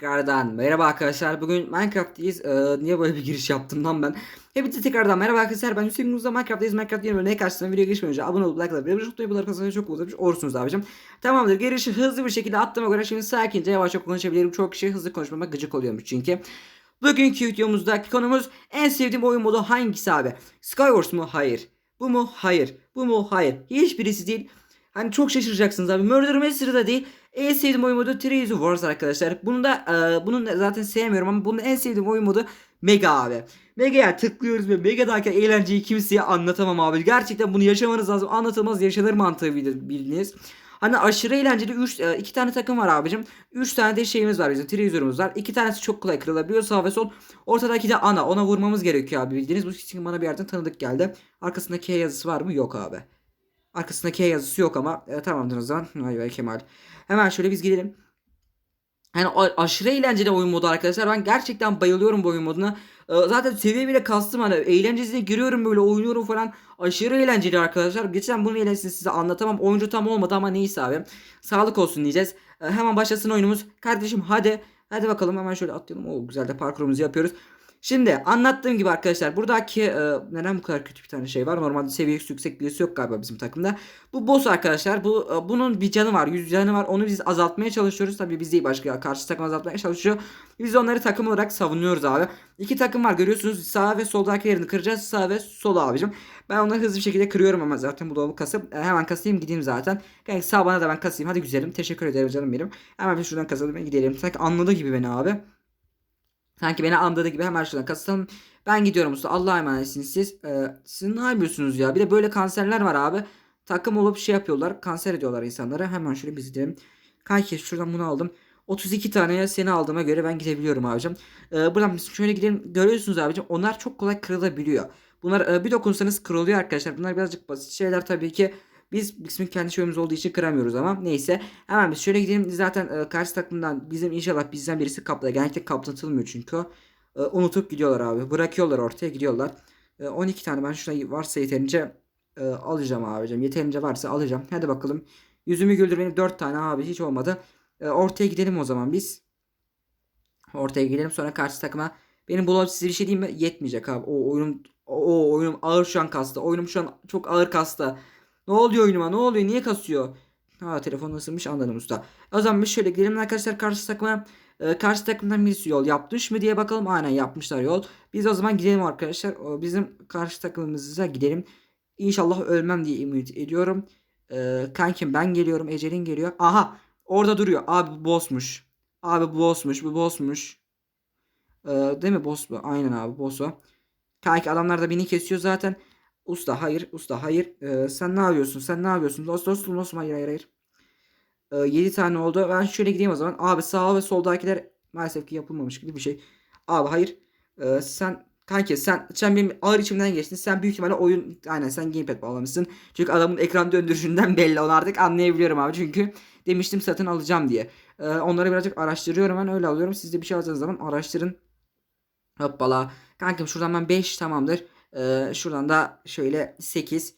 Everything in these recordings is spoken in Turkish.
Tekrardan merhaba arkadaşlar. Bugün Minecraft'tayız. Ee, niye böyle bir giriş yaptım lan ben? Hepinize tekrardan merhaba arkadaşlar. Ben Hüseyin Uzun Minecraft'tayız. Minecraft yeni bölümüne karşısına video geçmeden önce abone olup like atıp bir çok bunları kazanmayı çok uzamış olursunuz abicim. Tamamdır. Girişi hızlı bir şekilde attığıma göre şimdi sakince yavaş yavaş konuşabilirim. Çok kişi hızlı konuşmama gıcık oluyormuş çünkü. Bugünkü videomuzdaki konumuz en sevdiğim oyun modu hangisi abi? Skywars mu? Hayır. Bu mu? Hayır. Bu mu? Hayır. Hiçbirisi değil. Hani çok şaşıracaksınız abi. Murder Mystery da değil. En sevdiğim oyun modu Trees of Wars arkadaşlar. Bunu da e, bunu da zaten sevmiyorum ama bunun en sevdiğim oyun modu Mega abi. Mega'ya tıklıyoruz ve Mega'daki eğlenceyi kimseye anlatamam abi. Gerçekten bunu yaşamanız lazım. Anlatılmaz yaşanır mantığı bildiğiniz. Hani aşırı eğlenceli 3 2 tane takım var abicim. 3 tane de şeyimiz var bizim Treasur'umuz var. 2 tanesi çok kolay kırılabiliyor sağ ve sol. Ortadaki de ana. Ona vurmamız gerekiyor abi bildiğiniz. Bu için bana bir yerden tanıdık geldi. Arkasında K yazısı var mı? Yok abi. Arkasında K yazısı yok ama e, tamamdır o zaman. Vay vay Kemal. Hemen şöyle biz gidelim. Yani aşırı eğlenceli oyun modu arkadaşlar. Ben gerçekten bayılıyorum bu oyun moduna. Ee, zaten seviye bile kastım hani eğlencesine giriyorum böyle oynuyorum falan. Aşırı eğlenceli arkadaşlar. Geçen bunun eğlencesini size anlatamam. Oyuncu tam olmadı ama neyse abi. Sağlık olsun diyeceğiz. Ee, hemen başlasın oyunumuz. Kardeşim hadi. Hadi bakalım hemen şöyle atlayalım. Oo güzel de parkurumuzu yapıyoruz. Şimdi anlattığım gibi arkadaşlar buradaki e, neden bu kadar kötü bir tane şey var? Normalde seviyesi yüksek birisi yok galiba bizim takımda. Bu boss arkadaşlar. Bu e, bunun bir canı var, 100 canı var. Onu biz azaltmaya çalışıyoruz. Tabii biz değil başka karşı takım azaltmaya çalışıyor. Biz onları takım olarak savunuyoruz abi. İki takım var görüyorsunuz. Sağ ve soldakilerini kıracağız. Sağ ve sol abicim. Ben onları hızlı bir şekilde kırıyorum ama zaten bu dolabı kasıp e, hemen kasayım gideyim zaten. Yani sağ bana da ben kasayım. Hadi güzelim. Teşekkür ederim canım benim. Hemen bir şuradan kasalım gidelim. Sanki anladı gibi beni abi. Sanki beni anladığı gibi hemen şuradan kasalım. Ben gidiyorum usta. Allah'a emanetsiniz siz. Ee, siz ne yapıyorsunuz ya? Bir de böyle kanserler var abi. Takım olup şey yapıyorlar. Kanser ediyorlar insanları. Hemen şöyle biz gidelim. Kanki şuradan bunu aldım. 32 tane seni aldığıma göre ben gidebiliyorum abicim. Ee, buradan şöyle gidelim. Görüyorsunuz abicim. Onlar çok kolay kırılabiliyor. Bunlar e, bir dokunsanız kırılıyor arkadaşlar. Bunlar birazcık basit şeyler tabii ki. Biz bizim kendi şeyimiz olduğu için kıramıyoruz ama neyse. Hemen biz şöyle gidelim. Zaten e, karşı takımdan bizim inşallah bizden birisi kapla. Genellikle kaplatılmıyor çünkü. E, unutup gidiyorlar abi. Bırakıyorlar ortaya gidiyorlar. E, 12 tane ben şuna varsa yeterince e, alacağım abicim. Yeterince varsa alacağım. Hadi bakalım. Yüzümü güldür benim 4 tane abi hiç olmadı. E, ortaya gidelim o zaman biz. Ortaya gidelim sonra karşı takıma. Benim bu size bir şey diyeyim mi? Yetmeyecek abi. O oyunum o oyunum ağır şu an kastı. Oyunum şu an çok ağır kastı. Ne oluyor oyunuma? Ne oluyor? Niye kasıyor? Ha telefon ısınmış anladım usta. O zaman biz şöyle gidelim arkadaşlar karşı takıma. Ee, karşı takımdan birisi yol yapmış mı diye bakalım. Aynen yapmışlar yol. Biz o zaman gidelim arkadaşlar. O, bizim karşı takımımıza gidelim. İnşallah ölmem diye ümit ediyorum. Ee, kankim ben geliyorum. Ecelin geliyor. Aha orada duruyor. Abi bossmuş. Abi bossmuş. Bu bossmuş. Ee, değil mi boss bu? Aynen abi boss o. Kanki adamlar da beni kesiyor zaten. Usta hayır. Usta hayır. Ee, sen ne yapıyorsun? Sen ne yapıyorsun? Dost dostum dostum hayır hayır hayır. Ee, 7 tane oldu. Ben şöyle gideyim o zaman. Abi sağ ve soldakiler maalesef ki yapılmamış gibi bir şey. Abi hayır. Ee, sen kanki sen sen benim ağır içimden geçtin. Sen büyük ihtimalle oyun aynen sen gamepad bağlamışsın. Çünkü adamın ekran döndürüşünden belli. Onu artık anlayabiliyorum abi. Çünkü demiştim satın alacağım diye. Ee, onları birazcık araştırıyorum. Ben öyle alıyorum. Siz de bir şey alacağınız zaman araştırın. Hoppala. Kankim şuradan ben 5 tamamdır. Ee, şuradan da şöyle 8.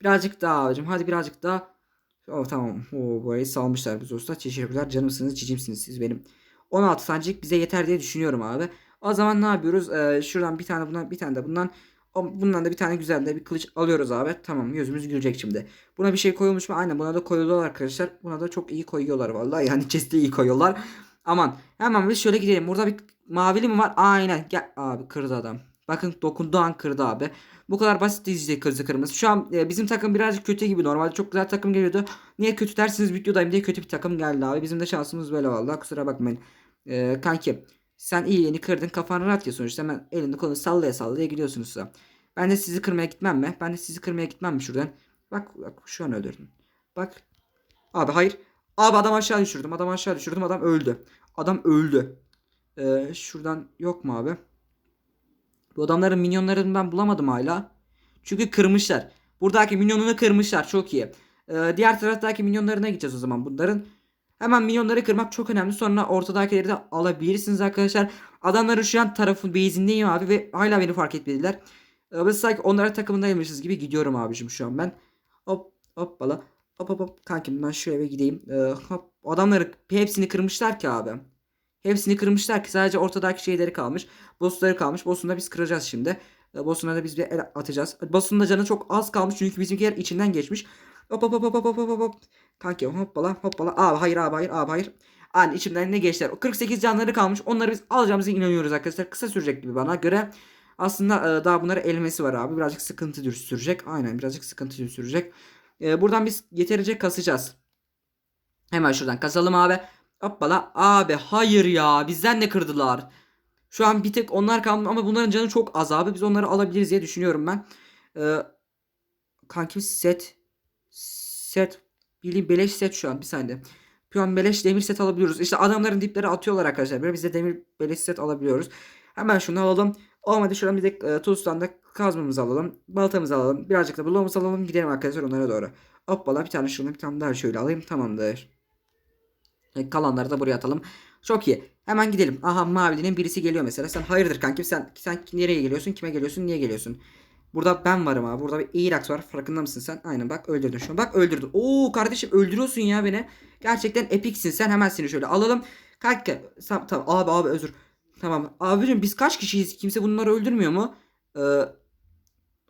Birazcık daha abicim. Hadi birazcık daha. Oh tamam. Oo, burayı salmışlar biz usta. Teşekkürler. Canımsınız, cicimsiniz siz benim. 16 tanecik bize yeter diye düşünüyorum abi. O zaman ne yapıyoruz? Ee, şuradan bir tane bundan bir tane de bundan. Bundan da bir tane güzel de bir kılıç alıyoruz abi. Tamam yüzümüz gülecek şimdi. Buna bir şey koyulmuş mu? Aynen buna da koyuyorlar arkadaşlar. Buna da çok iyi koyuyorlar vallahi. Yani chest'e iyi koyuyorlar. Aman hemen biz şöyle gidelim. Burada bir mavili mi var? Aynen. Gel abi kırdı adam. Bakın dokunduğu an kırdı abi. Bu kadar basit izleyecek kırmızı kırmızı. Şu an e, bizim takım birazcık kötü gibi. Normalde çok güzel takım geliyordu. Niye kötü dersiniz videodayım diye kötü bir takım geldi abi. Bizim de şansımız böyle vallahi. Kusura bakmayın. E, kanki sen iyi yeni kırdın. Kafan rahat ya sonuçta. Hemen elini kolunu sallaya sallaya gidiyorsunuz size. Ben de sizi kırmaya gitmem mi? Ben de sizi kırmaya gitmem mi şuradan? Bak, bak şu an öldürdüm. Bak. Abi hayır. Abi adam aşağı düşürdüm. Adam aşağı düşürdüm. Adam öldü. Adam öldü. Ee, şuradan yok mu abi? Bu adamların minyonlarını ben bulamadım hala. Çünkü kırmışlar. Buradaki minyonunu kırmışlar. Çok iyi. Ee, diğer taraftaki minyonlarına gideceğiz o zaman bunların. Hemen minyonları kırmak çok önemli. Sonra ortadakileri de alabilirsiniz arkadaşlar. Adamların şu an tarafın base'indeyim abi ve hala beni fark etmediler. Ee, biz sanki onlara takımındaymışız gibi gidiyorum abicim şu an ben. Hop hoppala. Hop hop hop. Kankim ben şu eve gideyim. Ee, hop. Adamları hepsini kırmışlar ki abi. Hepsini kırmışlar ki sadece ortadaki şeyleri kalmış. Bossları kalmış. Boss'unu da biz kıracağız şimdi. E, Boss'una da biz bir el atacağız. Boss'un da canı çok az kalmış çünkü bizimkiler içinden geçmiş. Hop hop hop hop hop hop hop. Kanki hoppala hoppala. Abi hayır abi hayır abi hayır. Hani içimden ne geçtiler. O 48 canları kalmış. Onları biz alacağımıza inanıyoruz arkadaşlar. Kısa sürecek gibi bana göre. Aslında e, daha bunlara elmesi var abi. Birazcık sıkıntı sürecek. Aynen birazcık sıkıntı sürecek. E, buradan biz yeterince kasacağız. Hemen şuradan kasalım abi. Hoppala. Abi hayır ya. Bizden de kırdılar. Şu an bir tek onlar kaldı ama bunların canı çok az abi. Biz onları alabiliriz diye düşünüyorum ben. Ee, kankim set. Set. Bildiğin beleş set şu an. Bir saniye. Şu an beleş demir set alabiliyoruz. İşte adamların dipleri atıyorlar arkadaşlar. Böyle biz de demir beleş set alabiliyoruz. Hemen şunu alalım. Olmadı şuradan bir de e, tuzdan da kazmamızı alalım. Baltamızı alalım. Birazcık da bloğumuzu alalım. Gidelim arkadaşlar onlara doğru. Hoppala bir tane şunu bir tane daha şöyle alayım. Tamamdır. E, kalanları da buraya atalım. Çok iyi. Hemen gidelim. Aha mavilinin birisi geliyor mesela. Sen hayırdır kankim sen sen nereye geliyorsun? Kime geliyorsun? Niye geliyorsun? Burada ben varım abi. Burada bir Irax var. Farkında mısın sen? Aynen bak öldürdün şu an. Bak öldürdün. Oo kardeşim öldürüyorsun ya beni. Gerçekten epiksin sen. Hemen seni şöyle alalım. Kanka tamam, tamam abi abi özür. Tamam. Abicim biz kaç kişiyiz? Kimse bunları öldürmüyor mu? Ee,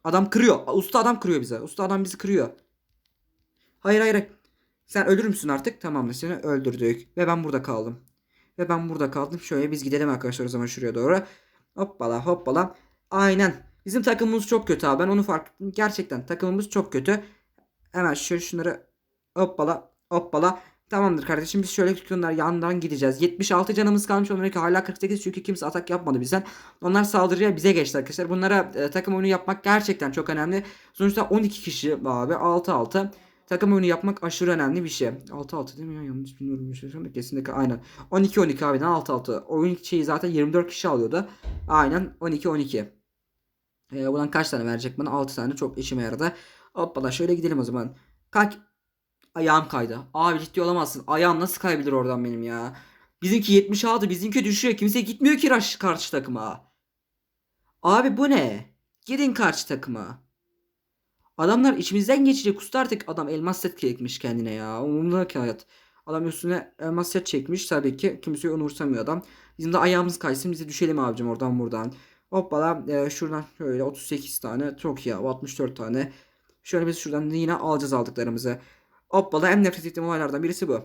adam kırıyor. Usta adam kırıyor bize. Usta adam bizi kırıyor. Hayır. hayır. Sen ölür müsün artık? Tamam seni öldürdük. Ve ben burada kaldım. Ve ben burada kaldım. Şöyle biz gidelim arkadaşlar o zaman şuraya doğru. Hoppala hoppala. Aynen. Bizim takımımız çok kötü abi. Ben onu fark ettim. Gerçekten takımımız çok kötü. Hemen şöyle şunları hoppala hoppala. Tamamdır kardeşim biz şöyle tutunlar yandan gideceğiz. 76 canımız kalmış onlarınki hala 48 çünkü kimse atak yapmadı bizden. Onlar saldırıya bize geçti arkadaşlar. Bunlara e, takım oyunu yapmak gerçekten çok önemli. Sonuçta 12 kişi abi 6-6. Takım oyunu yapmak aşırı önemli bir şey. 6-6 değil mi ya? Yanlış bilmiyorum. Şey? Kesinlikle aynen. 12-12 abi 6-6. Oyun şeyi zaten 24 kişi alıyordu. Aynen 12-12. Ee, buradan kaç tane verecek bana? 6 tane çok işime yaradı. Hoppala şöyle gidelim o zaman. Kalk. Ayağım kaydı. Abi ciddi olamazsın. Ayağım nasıl kayabilir oradan benim ya? Bizimki 76 bizimki düşüyor. Kimse gitmiyor ki karşı takıma. Abi bu ne? Gidin karşı takıma. Adamlar içimizden geçecek usta artık. Adam elmas set çekmiş kendine ya. Umurumda ki hayat. Adam üstüne elmas set çekmiş tabii ki. Kimse onu umursamıyor adam. Bizim de ayağımız kaysın. Biz de düşelim abicim oradan buradan. Hoppala e, şuradan şöyle 38 tane. Çok iyi 64 tane. Şöyle biz şuradan yine alacağız aldıklarımızı. Hoppala en nefret ettiğim olaylardan birisi bu.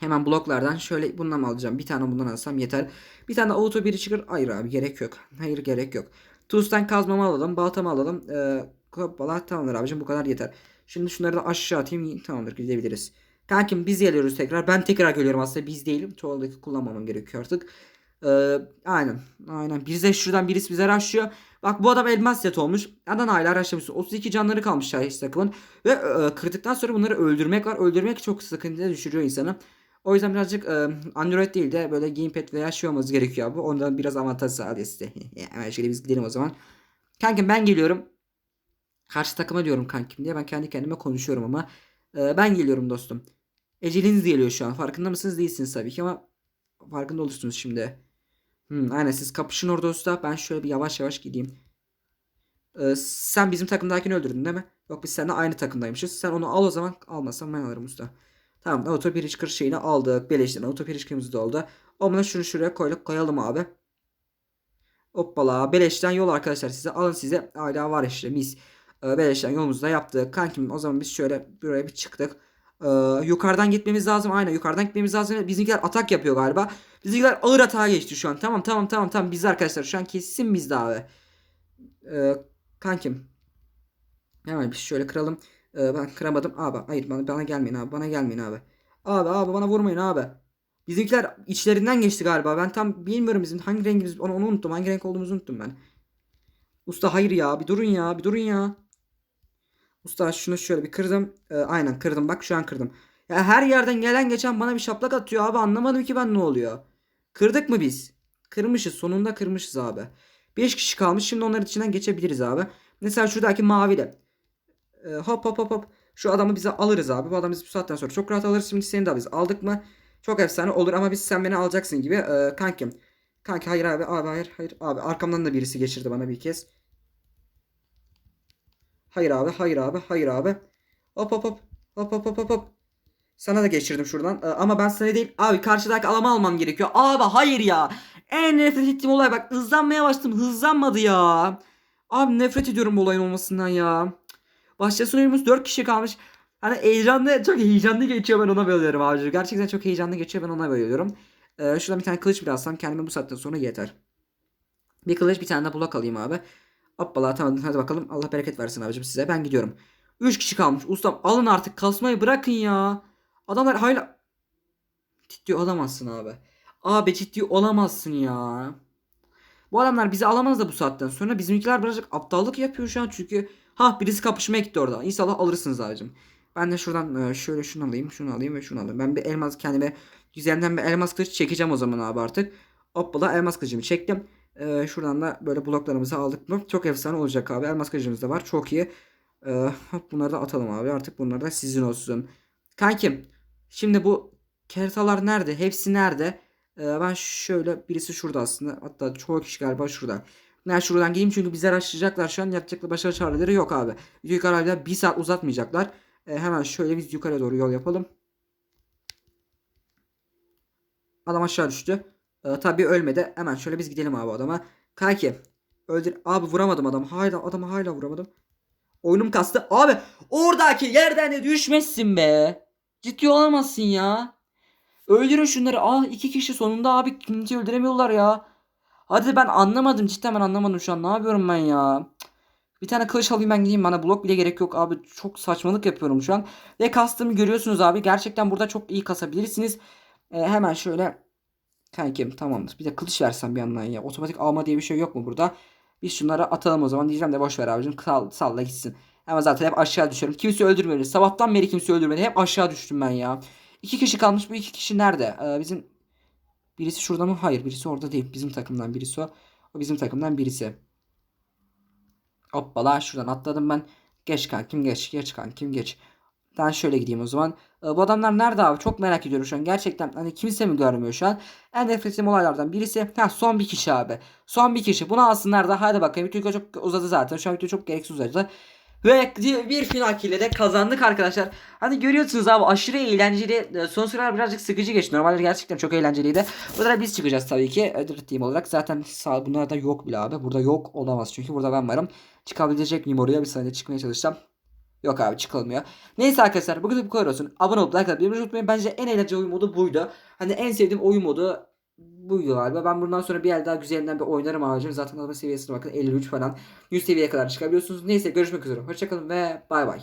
Hemen bloklardan şöyle bundan mı alacağım? Bir tane bundan alsam yeter. Bir tane auto biri çıkar. Hayır abi gerek yok. Hayır gerek yok. Tuzdan kazmamı alalım. Baltamı alalım. Ee, Hoppala tamamdır abicim bu kadar yeter. Şimdi şunları da aşağı atayım. Tamamdır gidebiliriz. Kankim biz geliyoruz tekrar. Ben tekrar geliyorum aslında biz değilim. Çoğaldaki kullanmamam gerekiyor artık. Ee, aynen. Aynen. Bize şuradan birisi bize raşlıyor. Bak bu adam elmas set olmuş. Adam hala raşlamış. 32 canları kalmış şahit takımın. Ve e, kırdıktan sonra bunları öldürmek var. Öldürmek çok sıkıntıya düşürüyor insanı. O yüzden birazcık e, Android değil de böyle gamepad veya şey olması gerekiyor abi. Ondan biraz avantaj sağlıyor size. Hemen şöyle biz gidelim o zaman. Kankim ben geliyorum. Karşı takıma diyorum kankim diye ben kendi kendime konuşuyorum ama e, ben geliyorum dostum. Eceliniz geliyor şu an. Farkında mısınız? Değilsiniz tabii ki ama farkında olursunuz şimdi. Hmm, aynen siz kapışın orada usta. Ben şöyle bir yavaş yavaş gideyim. E, sen bizim takımdakini öldürdün değil mi? Yok biz seninle aynı takımdaymışız. Sen onu al o zaman. Almazsan ben alırım usta. Tamam auto bir kır şeyini aldık. Beleşten auto kırmızı da oldu. Onunla şunu şuraya koyduk, koyalım abi. Hoppala. Beleşten yol arkadaşlar size. Alın size. Hala var işte mis. E, Beleşten yolumuzu da yaptık. Kankim o zaman biz şöyle buraya bir çıktık. Ee, yukarıdan gitmemiz lazım. Aynen yukarıdan gitmemiz lazım. Bizimkiler atak yapıyor galiba. Bizimkiler ağır atağa geçti şu an. Tamam tamam tamam tamam. Biz arkadaşlar şu an kesin bizde abi. Ee, kankim. Hemen biz şöyle kıralım. Ee, ben kıramadım. Abi hayır bana, bana gelmeyin abi. Bana gelmeyin abi. Abi abi bana vurmayın abi. Bizimkiler içlerinden geçti galiba. Ben tam bilmiyorum bizim hangi rengimiz onu, onu unuttum. Hangi renk olduğumuzu unuttum ben. Usta hayır ya bir durun ya bir durun ya. Usta şunu şöyle bir kırdım. Ee, aynen kırdım bak şu an kırdım. Ya her yerden gelen geçen bana bir şaplak atıyor abi anlamadım ki ben ne oluyor. Kırdık mı biz? Kırmışız sonunda kırmışız abi. 5 kişi kalmış şimdi onların içinden geçebiliriz abi. Mesela şuradaki maviyle. Ee, hop hop hop hop. Şu adamı bize alırız abi. Bu adamı biz bu saatten sonra çok rahat alırız. Şimdi seni de biz aldık mı? Çok efsane olur ama biz sen beni alacaksın gibi. Ee, kankim. Kanki hayır abi abi hayır hayır abi arkamdan da birisi geçirdi bana bir kez. Hayır abi hayır abi hayır abi. Hop hop hop hop hop hop hop hop. Sana da geçirdim şuradan. Ee, ama ben sana değil. Abi karşıdaki alama almam gerekiyor. Abi hayır ya. En nefret ettiğim olay bak hızlanmaya başladım. Hızlanmadı ya. Abi nefret ediyorum bu olayın olmasından ya. Başlasın oyunumuz 4 kişi kalmış. Hani heyecanlı çok heyecanlı geçiyor ben ona bayılıyorum abi. Gerçekten çok heyecanlı geçiyor ben ona bayılıyorum. Ee, şuradan bir tane kılıç bile alsam kendime bu saatten sonra yeter. Bir kılıç bir tane de blok alayım abi. Hoppala tamam hadi bakalım. Allah bereket versin abicim size. Ben gidiyorum. 3 kişi kalmış. Ustam alın artık kasmayı bırakın ya. Adamlar hala... Ciddi olamazsın abi. Abi ciddi olamazsın ya. Bu adamlar bizi alamaz da bu saatten sonra. Bizimkiler birazcık aptallık yapıyor şu an çünkü. Ha birisi kapışmaya gitti orada. İnşallah alırsınız abicim. Ben de şuradan e, şöyle şunu alayım, şunu alayım ve şunu alayım. Ben bir elmas kendime güzelinden bir elmas kılıç çekeceğim o zaman abi artık. Hoppala elmas kılıcımı çektim. E, şuradan da böyle bloklarımızı aldık mı çok efsane olacak abi. Elmas kılıcımız da var. Çok iyi. E, bunları da atalım abi. Artık bunlar da sizin olsun. Kankim şimdi bu kertalar nerede? Hepsi nerede? E, ben şöyle birisi şurada aslında. Hatta çoğu kişi galiba şurada. Ben şuradan geleyim çünkü bizi araştıracaklar şu an. Yapacakları başarı çağrıları yok abi. Kararıyla bir saat uzatmayacaklar. E, hemen şöyle biz yukarıya doğru yol yapalım. Adam aşağı düştü. E, tabii ölmedi. Hemen şöyle biz gidelim abi adama. Kanki. Öldür. Abi vuramadım adam. Hala adamı hala vuramadım. Oyunum kastı. Abi oradaki yerden de düşmezsin be. Ciddi olamazsın ya. Öldürün şunları. Ah iki kişi sonunda abi kimseyi öldüremiyorlar ya. Hadi ben anlamadım cidden ben anlamadım şu an. Ne yapıyorum ben ya? Bir tane kılıç alayım ben gideyim. Bana blok bile gerek yok abi. Çok saçmalık yapıyorum şu an. Ve kastımı görüyorsunuz abi. Gerçekten burada çok iyi kasabilirsiniz. Ee, hemen şöyle. Kankim tamamdır. Bir de kılıç versen bir yandan ya. Otomatik alma diye bir şey yok mu burada? Biz şunları atalım o zaman. Diyeceğim de boş ver abicim. Sal, salla gitsin. Ama zaten hep aşağı düşüyorum. Kimse öldürmedi. Sabahtan beri kimse öldürmedi. Hep aşağı düştüm ben ya. İki kişi kalmış. Bu iki kişi nerede? Ee, bizim birisi şurada mı? Hayır birisi orada değil. Bizim takımdan birisi o. O bizim takımdan birisi. Hoppala şuradan atladım ben. Geç kankim geç. Geç kankim geç. Ben şöyle gideyim o zaman. Ee, bu adamlar nerede abi? Çok merak ediyorum şu an. Gerçekten hani kimse mi görmüyor şu an? En nefret ettiğim olaylardan birisi. Ha son bir kişi abi. Son bir kişi. Bunu alsınlar da hadi bakayım. Video çok uzadı zaten. Şu an video çok gereksiz uzadı. Ve bir final ile de kazandık arkadaşlar. Hani görüyorsunuz abi aşırı eğlenceli. Ee, Son sıralar birazcık sıkıcı geçti. Normalde gerçekten çok eğlenceliydi. Burada biz çıkacağız tabii ki. Ödül olarak. Zaten sağ bunlarda yok bile abi. Burada yok olamaz. Çünkü burada ben varım. Çıkabilecek miyim oraya? Bir saniye çıkmaya çalışacağım. Yok abi çıkılmıyor. Neyse arkadaşlar bugün bu kadar olsun. Abone olup like atmayı unutmayın. Bence en eğlenceli oyun modu buydu. Hani en sevdiğim oyun modu buydu galiba. Ben bundan sonra bir yer daha güzelinden bir oynarım abicim. Zaten adamın seviyesine bakın 53 falan. 100 seviyeye kadar çıkabiliyorsunuz. Neyse görüşmek üzere. Hoşçakalın ve bay bay.